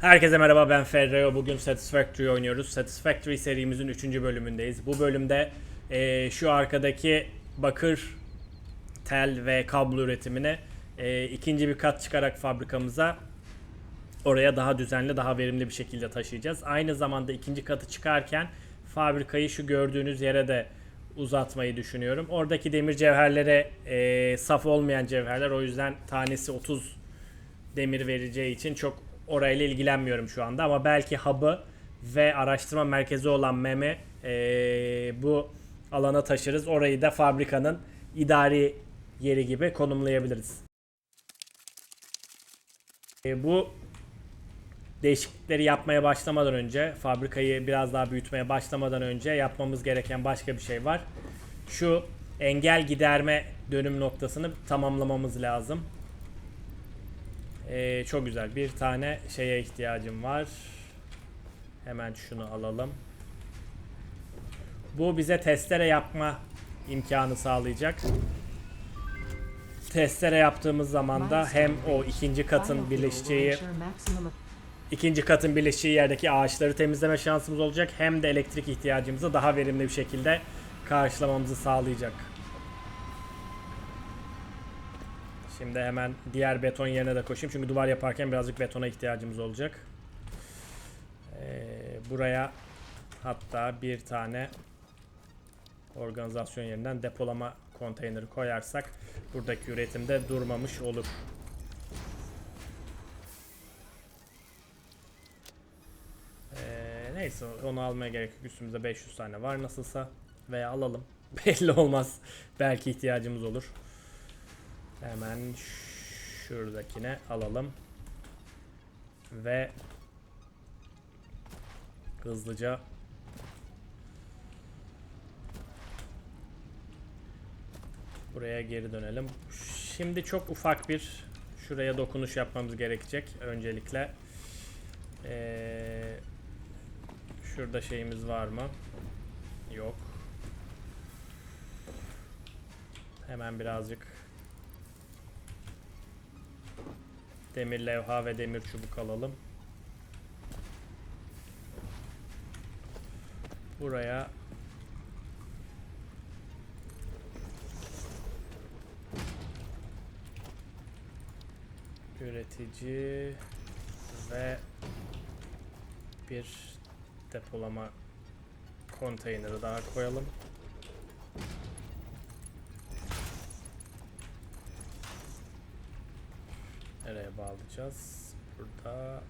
Herkese merhaba ben Ferreo. Bugün Satisfactory oynuyoruz. Satisfactory serimizin 3. bölümündeyiz. Bu bölümde eee, şu arkadaki bakır, tel ve kablo üretimine eee, ikinci bir kat çıkarak fabrikamıza oraya daha düzenli, daha verimli bir şekilde taşıyacağız. Aynı zamanda ikinci katı çıkarken fabrikayı şu gördüğünüz yere de uzatmayı düşünüyorum. Oradaki demir cevherlere eee, saf olmayan cevherler o yüzden tanesi 30 demir vereceği için çok orayla ilgilenmiyorum şu anda ama belki hub'ı ve araştırma merkezi olan MEM'i eee, bu alana taşırız. Orayı da fabrikanın idari yeri gibi konumlayabiliriz. E, bu değişiklikleri yapmaya başlamadan önce, fabrikayı biraz daha büyütmeye başlamadan önce yapmamız gereken başka bir şey var. Şu engel giderme dönüm noktasını tamamlamamız lazım. Ee, çok güzel. Bir tane şeye ihtiyacım var. Hemen şunu alalım. Bu bize testere yapma imkanı sağlayacak. Testere yaptığımız zaman da hem o ikinci katın birleşeceği ikinci katın birleşeceği yerdeki ağaçları temizleme şansımız olacak. Hem de elektrik ihtiyacımızı daha verimli bir şekilde karşılamamızı sağlayacak. Şimdi hemen diğer beton yerine de koşayım. Çünkü duvar yaparken birazcık betona ihtiyacımız olacak. Ee, buraya hatta bir tane organizasyon yerinden depolama konteyneri koyarsak buradaki üretimde durmamış olur. Ee, neyse onu almaya gerek yok. Üstümüzde 500 tane var nasılsa. Veya alalım. Belli olmaz. Belki ihtiyacımız olur. Hemen şuradakine alalım. Ve hızlıca buraya geri dönelim. Şimdi çok ufak bir şuraya dokunuş yapmamız gerekecek öncelikle. Ee, şurada şeyimiz var mı? Yok. Hemen birazcık demir levha ve demir çubuk alalım. Buraya üretici ve bir depolama konteyneri daha koyalım. Bağlayacağız? Burada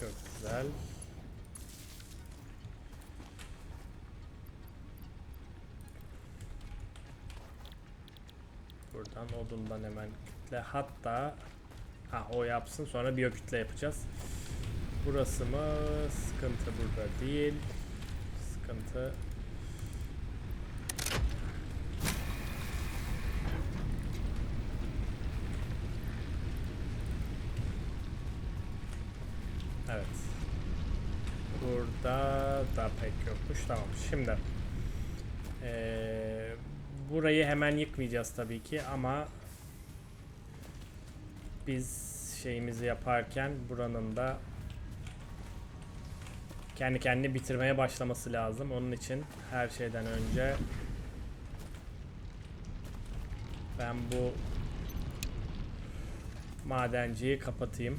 Çok güzel. Buradan odundan hemen kütle. Hatta ha o yapsın sonra biyokütle yapacağız. Burası mı? Sıkıntı burada değil. Sıkıntı Evet. Burada da pek yokmuş. Tamam. Şimdi eee, burayı hemen yıkmayacağız tabii ki ama biz şeyimizi yaparken buranın da kendi kendini bitirmeye başlaması lazım. Onun için her şeyden önce ben bu madenciyi kapatayım.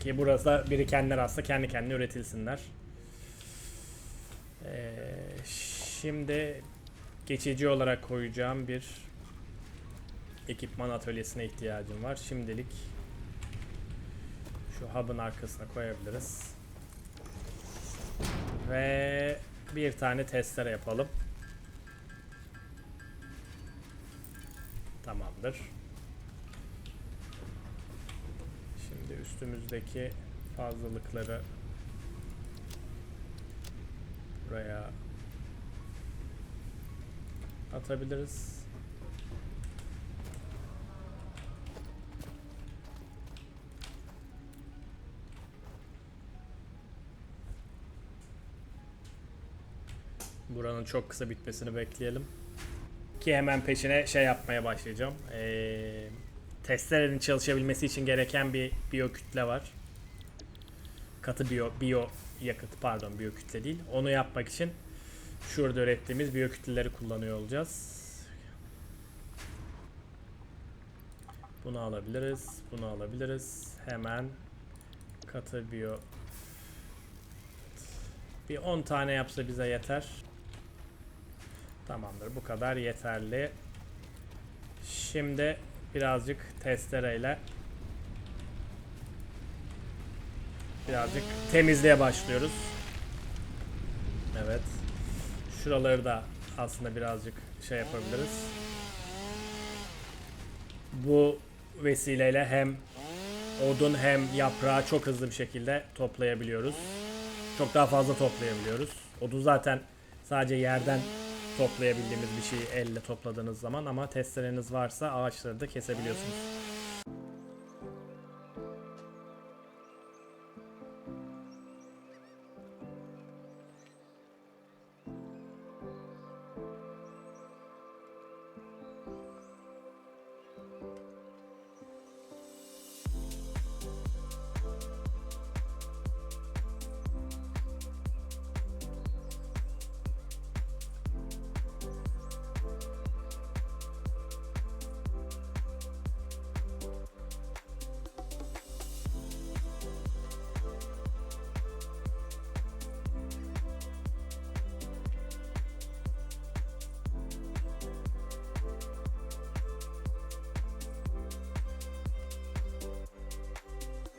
Ki burası da birikenler aslında kendi kendine üretilsinler. Ee, şimdi geçici olarak koyacağım bir ekipman atölyesine ihtiyacım var. Şimdilik şu hub'ın arkasına koyabiliriz. Ve bir tane testere yapalım. Tamamdır. Şimdi üstümüzdeki fazlalıkları buraya atabiliriz. Buranın çok kısa bitmesini bekleyelim. Ki hemen peşine şey yapmaya başlayacağım. Ee, testerenin çalışabilmesi için gereken bir biyo kütle var. Katı biyo, biyo yakıt pardon biyo kütle değil. Onu yapmak için şurada ürettiğimiz biyo kütleleri kullanıyor olacağız. Bunu alabiliriz. Bunu alabiliriz. Hemen katı biyo bir 10 tane yapsa bize yeter. Tamamdır. Bu kadar yeterli. Şimdi birazcık testereyle birazcık temizliğe başlıyoruz. Evet. Şuraları da aslında birazcık şey yapabiliriz. Bu vesileyle hem odun hem yaprağı çok hızlı bir şekilde toplayabiliyoruz. Çok daha fazla toplayabiliyoruz. Odun zaten sadece yerden toplayabildiğimiz bir şeyi elle topladığınız zaman ama testereniz varsa ağaçları da kesebiliyorsunuz.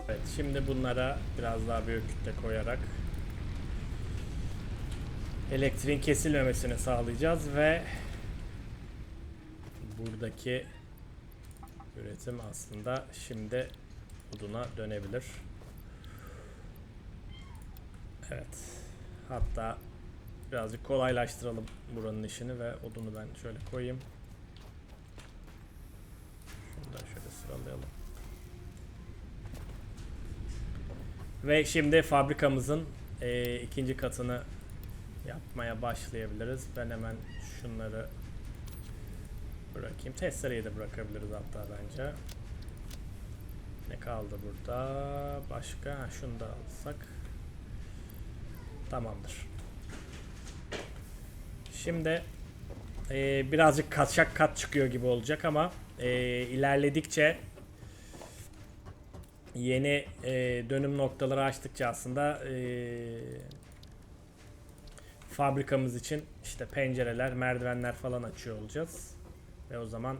Evet, şimdi bunlara biraz daha büyük kütle koyarak elektriğin kesilmemesini sağlayacağız ve buradaki üretim aslında şimdi oduna dönebilir. Evet. Hatta birazcık kolaylaştıralım buranın işini ve odunu ben şöyle koyayım. Şunu da şöyle sıralayalım. Ve şimdi fabrikamızın e, ikinci katını yapmaya başlayabiliriz. Ben hemen şunları bırakayım. Testereyi de bırakabiliriz hatta bence. Ne kaldı burada? Başka? Ha, şunu da alsak. Tamamdır. Şimdi e, birazcık kaçak kat çıkıyor gibi olacak ama e, ilerledikçe yeni e, dönüm noktaları açtıkça aslında e, fabrikamız için işte pencereler, merdivenler falan açıyor olacağız. Ve o zaman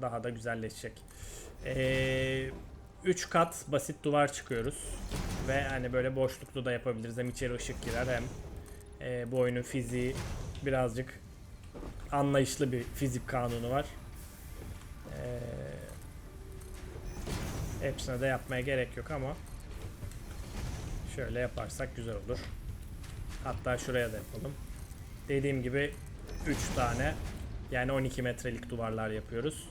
daha da güzelleşecek. 3 kat basit duvar çıkıyoruz. Ve hani böyle boşluklu da yapabiliriz. Hem içeri ışık girer hem e, bu oyunun fiziği birazcık anlayışlı bir fizik kanunu var. Hepsine de yapmaya gerek yok ama şöyle yaparsak güzel olur. Hatta şuraya da yapalım. Dediğim gibi 3 tane yani 12 metrelik duvarlar yapıyoruz.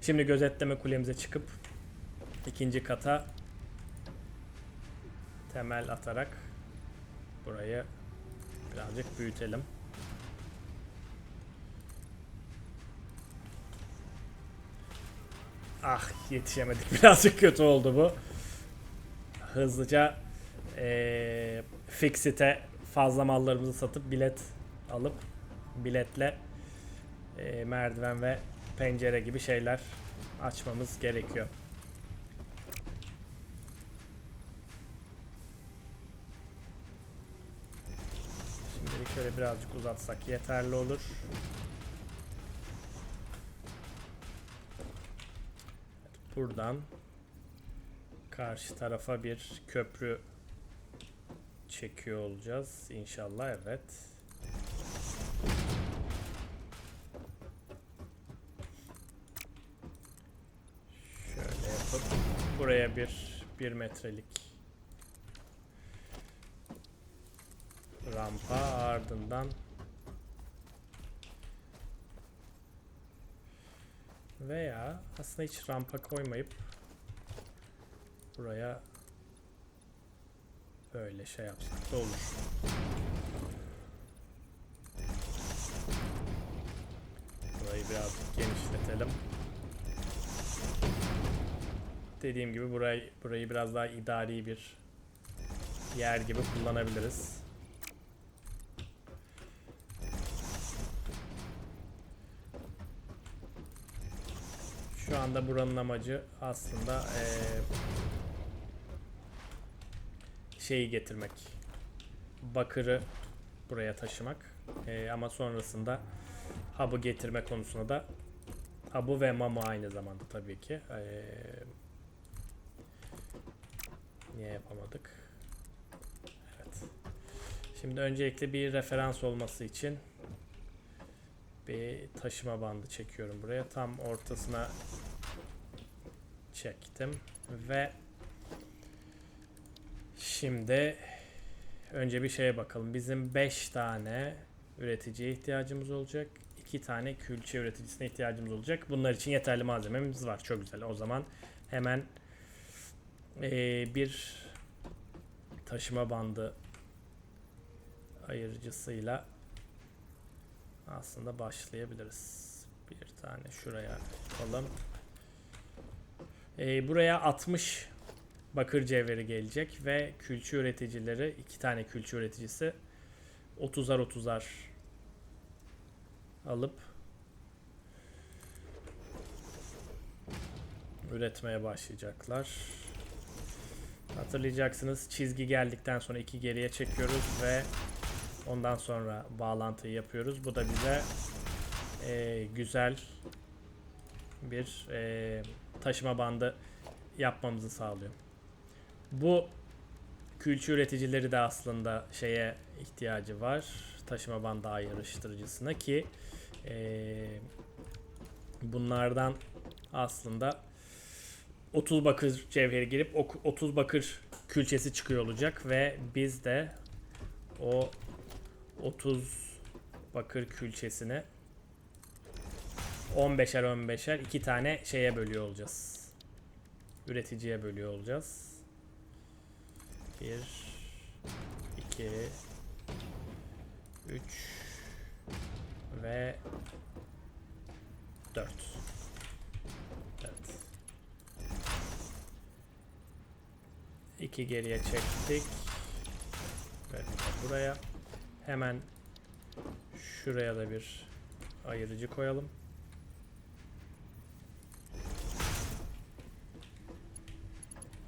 Şimdi gözetleme kulemize çıkıp ikinci kata temel atarak burayı birazcık büyütelim. Ah yetişemedik. Birazcık kötü oldu bu. Hızlıca eee Fixit'e fazla mallarımızı satıp bilet alıp biletle eee, merdiven ve pencere gibi şeyler açmamız gerekiyor. Şimdi şöyle birazcık uzatsak yeterli olur. Buradan karşı tarafa bir köprü çekiyor olacağız inşallah evet. Şöyle yapıp buraya bir bir metrelik rampa ardından Veya aslında hiç rampa koymayıp buraya böyle şey yapsak da olur. Burayı birazcık genişletelim. Dediğim gibi burayı, burayı biraz daha idari bir yer gibi kullanabiliriz. Şu anda buranın amacı aslında eee, şeyi getirmek. Bakırı buraya taşımak. Eee, ama sonrasında hub'ı getirme konusunda da hub'ı ve mamı aynı zamanda tabii ki. Eee, niye yapamadık? Evet. Şimdi öncelikle bir referans olması için bir taşıma bandı çekiyorum buraya. Tam ortasına çektim ve şimdi önce bir şeye bakalım. Bizim 5 tane üreticiye ihtiyacımız olacak. 2 tane külçe üreticisine ihtiyacımız olacak. Bunlar için yeterli malzememiz var. Çok güzel. O zaman hemen eee, bir taşıma bandı ayırıcısıyla aslında başlayabiliriz. Bir tane şuraya yapalım. Ee, buraya 60 bakır cevheri gelecek ve külçe üreticileri iki tane külçe üreticisi 30'ar 30'ar alıp üretmeye başlayacaklar. Hatırlayacaksınız çizgi geldikten sonra iki geriye çekiyoruz ve ondan sonra bağlantıyı yapıyoruz. Bu da bize e, güzel bir e, taşıma bandı yapmamızı sağlıyor. Bu külçe üreticileri de aslında şeye ihtiyacı var. Taşıma bandı ayrıştırıcısına ki e, bunlardan aslında 30 bakır cevheri girip o 30 bakır külçesi çıkıyor olacak ve biz de o 30 bakır külçesini 15'er 15'er iki tane şeye bölüyor olacağız. Üreticiye bölüyor olacağız. 1 2 3 ve 4 Evet. 2 geriye çektik. Ve buraya hemen şuraya da bir ayırıcı koyalım.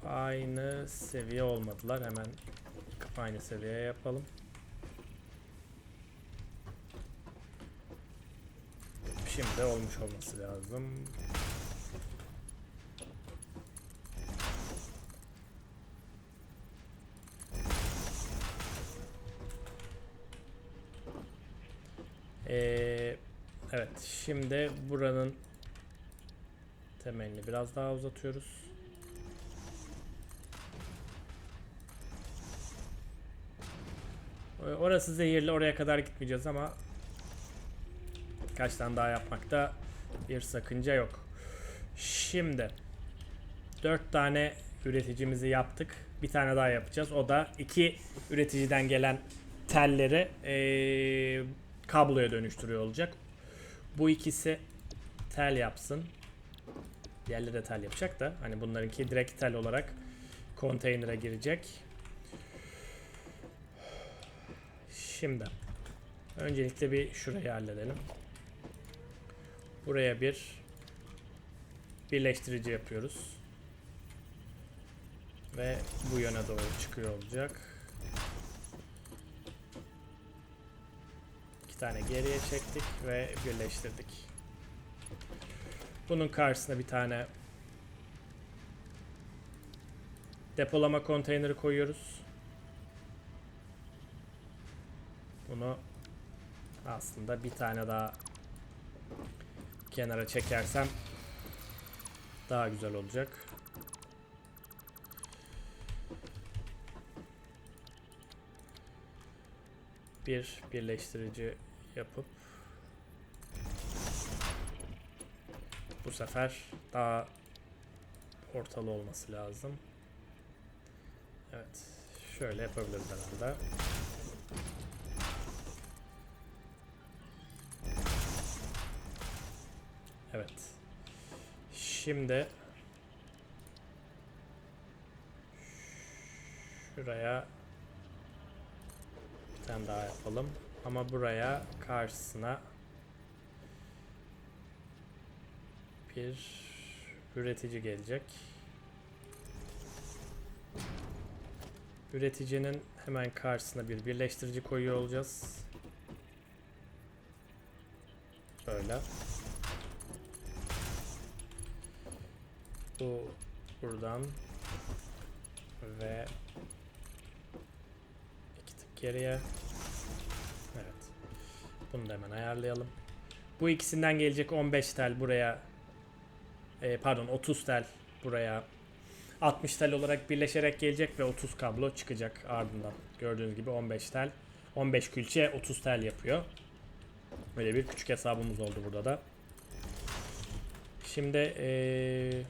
Aynı seviye olmadılar. Hemen aynı seviyeye yapalım. Şimdi olmuş olması lazım. Ee, evet şimdi buranın temelini biraz daha uzatıyoruz. Ee, Orası zehirli oraya kadar gitmeyeceğiz ama kaç tane daha yapmakta bir sakınca yok. Şimdi 4 tane üreticimizi yaptık. Bir tane daha yapacağız. O da iki üreticiden gelen telleri eee, kabloya dönüştürüyor olacak. Bu ikisi tel yapsın. Diğerleri de tel yapacak da hani bunlarınki direkt tel olarak konteynere girecek. Şimdi öncelikle bir şurayı halledelim. Buraya bir birleştirici yapıyoruz. Ve bu yöne doğru çıkıyor olacak. Tane geriye çektik ve birleştirdik. Bunun karşısına bir tane depolama konteyneri koyuyoruz. Bunu aslında bir tane daha kenara çekersem daha güzel olacak. Bir birleştirici yapıp bu sefer daha ortalı olması lazım. Evet. Şöyle yapabiliriz herhalde. Evet. Şimdi şuraya bir tane daha yapalım. Ama buraya karşısına bir üretici gelecek. Üreticinin hemen karşısına bir birleştirici koyuyor olacağız. Böyle. Bu buradan ve iki tık geriye. Bunu da hemen ayarlayalım. Bu ikisinden gelecek 15 tel buraya e, pardon 30 tel buraya 60 tel olarak birleşerek gelecek ve 30 kablo çıkacak ardından. Gördüğünüz gibi 15 tel 15 külçe 30 tel yapıyor. Böyle bir küçük hesabımız oldu burada da. Şimdi eee,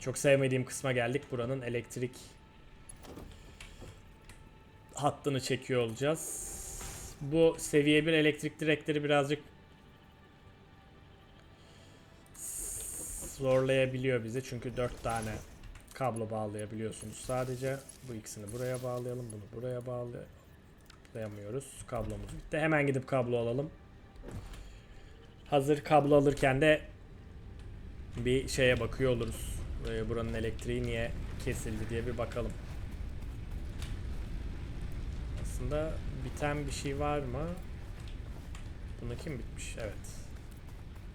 çok sevmediğim kısma geldik. Buranın elektrik hattını çekiyor olacağız. Bu seviye 1 elektrik direkleri birazcık zorlayabiliyor bizi. Çünkü 4 tane kablo bağlayabiliyorsunuz sadece. Bu ikisini buraya bağlayalım. Bunu buraya bağlayamıyoruz. Kablomuz bitti. Hemen gidip kablo alalım. Hazır kablo alırken de bir şeye bakıyor oluruz. Ee, buranın elektriği niye kesildi diye bir bakalım. Aslında biten bir şey var mı? Bunu kim bitmiş? Evet.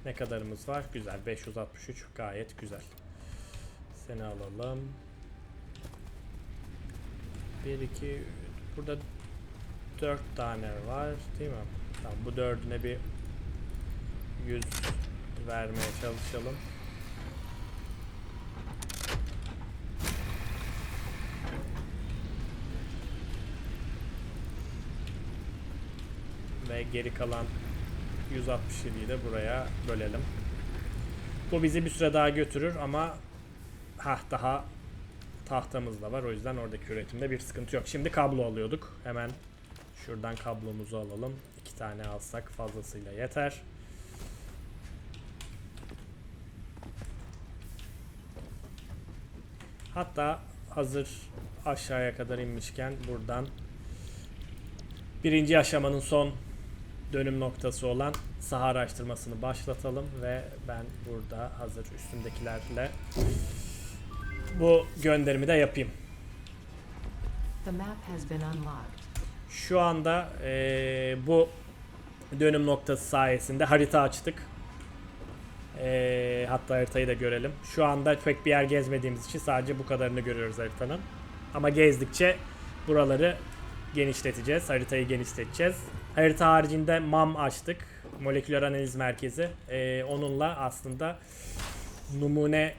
Ne kadarımız var? Güzel. 563 gayet güzel. Seni alalım. 1 2 burada 4 tane var değil mi? Tamam bu dördüne bir 100 vermeye çalışalım. Geri kalan 167'yi de buraya bölelim. Bu bizi bir süre daha götürür ama ha daha tahtamız da var. O yüzden oradaki üretimde bir sıkıntı yok. Şimdi kablo alıyorduk. Hemen şuradan kablomuzu alalım. İki tane alsak fazlasıyla yeter. Hatta hazır aşağıya kadar inmişken buradan birinci aşamanın son dönüm noktası olan saha araştırmasını başlatalım ve ben burada hazır üstündekilerle bu gönderimi de yapayım. The map has been unlocked. Şu anda eee, bu dönüm noktası sayesinde harita açtık. Eee, hatta haritayı da görelim. Şu anda pek bir yer gezmediğimiz için sadece bu kadarını görüyoruz haritanın. Ama gezdikçe buraları genişleteceğiz. Haritayı genişleteceğiz. Harita haricinde MAM açtık. Moleküler Analiz Merkezi. Eee, onunla aslında numune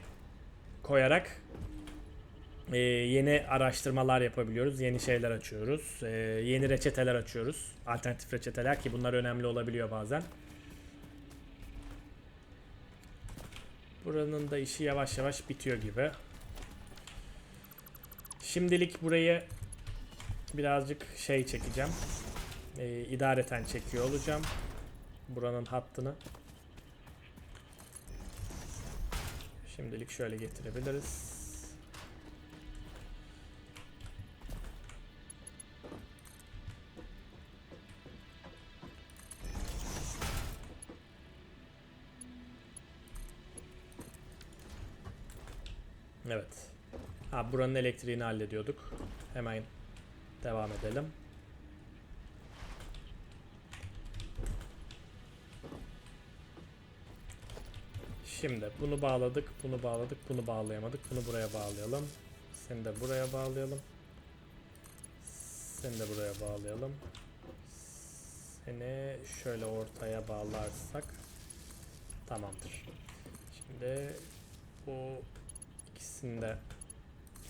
koyarak ee, yeni araştırmalar yapabiliyoruz, yeni şeyler açıyoruz, ee, yeni reçeteler açıyoruz, alternatif reçeteler ki bunlar önemli olabiliyor bazen. Buranın da işi yavaş yavaş bitiyor gibi. Şimdilik burayı birazcık şey çekeceğim, ee, idareten çekiyor olacağım buranın hattını. Şimdilik şöyle getirebiliriz. Evet. Ha buranın elektriğini hallediyorduk. Hemen devam edelim. Şimdi bunu bağladık, bunu bağladık, bunu bağlayamadık. Bunu buraya bağlayalım. Seni de buraya bağlayalım. Seni de buraya bağlayalım. Seni şöyle ortaya bağlarsak tamamdır. Şimdi bu ikisini de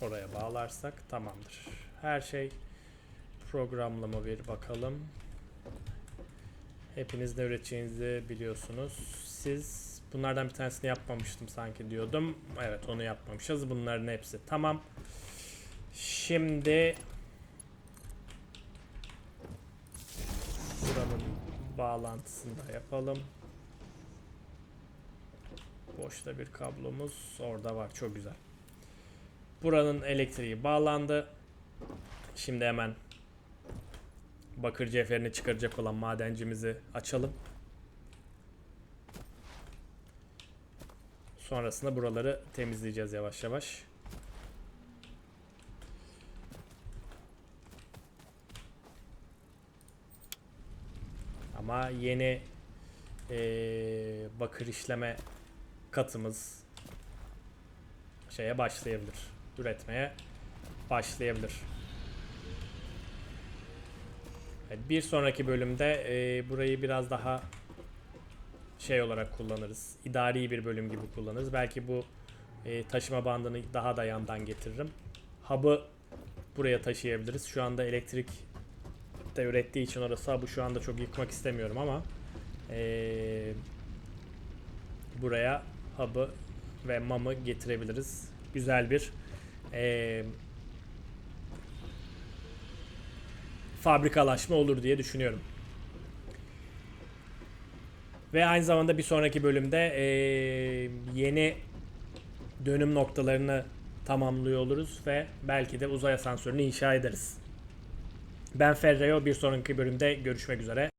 oraya bağlarsak tamamdır. Her şey programlı mı bir bakalım. Hepiniz ne üreteceğinizi biliyorsunuz. Siz bunlardan bir tanesini yapmamıştım sanki diyordum. Evet onu yapmamışız. Bunların hepsi tamam. Şimdi buranın bağlantısını da yapalım. Boşta bir kablomuz orada var. Çok güzel. Buranın elektriği bağlandı. Şimdi hemen bakır cevherini çıkaracak olan madencimizi açalım. Sonrasında buraları temizleyeceğiz yavaş yavaş. Ama yeni eee, bakır işleme katımız şeye başlayabilir. Üretmeye başlayabilir. Bir sonraki bölümde eee, burayı biraz daha şey olarak kullanırız. İdari bir bölüm gibi kullanırız. Belki bu eee, taşıma bandını daha da yandan getiririm. Hub'ı buraya taşıyabiliriz. Şu anda elektrik de ürettiği için orası hub'ı şu anda çok yıkmak istemiyorum ama eee, buraya hub'ı ve mamı getirebiliriz. Güzel bir eee, fabrikalaşma olur diye düşünüyorum. Ve aynı zamanda bir sonraki bölümde eee, yeni dönüm noktalarını tamamlıyor oluruz ve belki de uzay asansörünü inşa ederiz. Ben Ferreo bir sonraki bölümde görüşmek üzere.